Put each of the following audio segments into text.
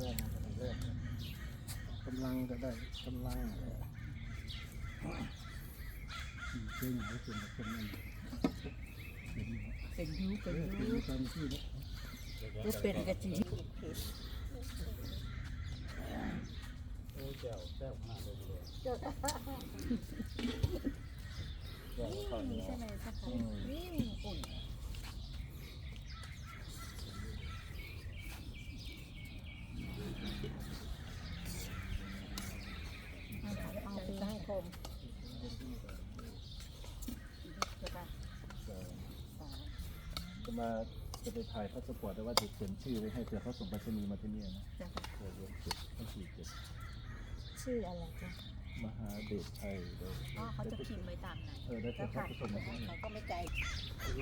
แรกแรกกำลังก็ได้กำลังเก่งหายเป็นคนนั้นเป็นเป็นยูเป็นยูตามที่แล้วก็เป็นกระจีโอ้เจ้าแซ่บมากเลยเลยนี่ใช่ไหมสักคนี่อุ่นไปสังคม จะ มาจะไปถ่ายพาสปอร์ตแต่ว่าจะเขียนชื่อไว้ให้เผื่อเขาส่งไปรษณีย์มาที่นี่นะเผื่อเรียนเก็บต้องสี่เก็บชื่ออะไรจ๊ะมหาเดชชัยเดี๋ยวอ๋อเขาจะพิมพ์ไว้ตามไหนเออได้วเขาส่งมาที่นี่เขาก็ไม่ไกลชื่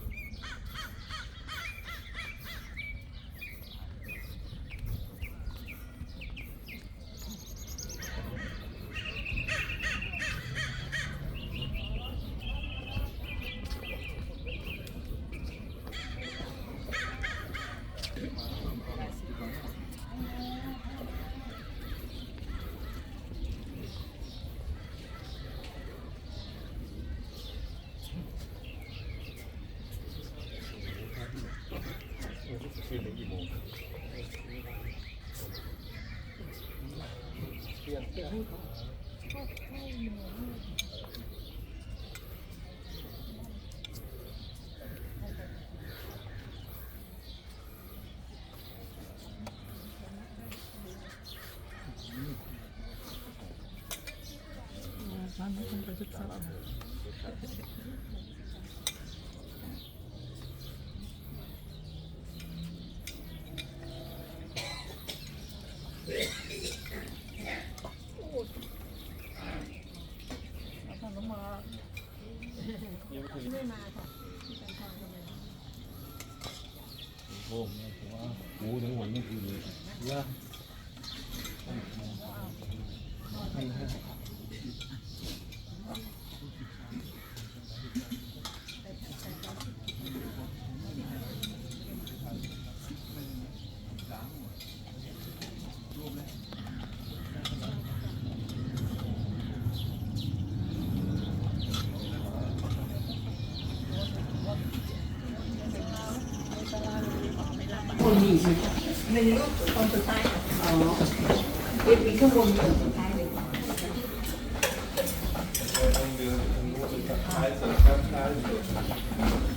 อ ในกี่โมงเที่ยงเที่ยงมันไม่ต้องไปศึกษาขนมมายังไม่ถึงไม่มาค่ะที่เป็นทางกันเลยโอ้โหเนี่ยผมว่าโอ้ทั้งวันทั้งคืนเลยนะ คนดีไหมหนึ่งรูปตอนสุดท้ายอ๋อเป็นมีข้างบนตนสุดท้ายเลยท้ายสุดท้ายสุด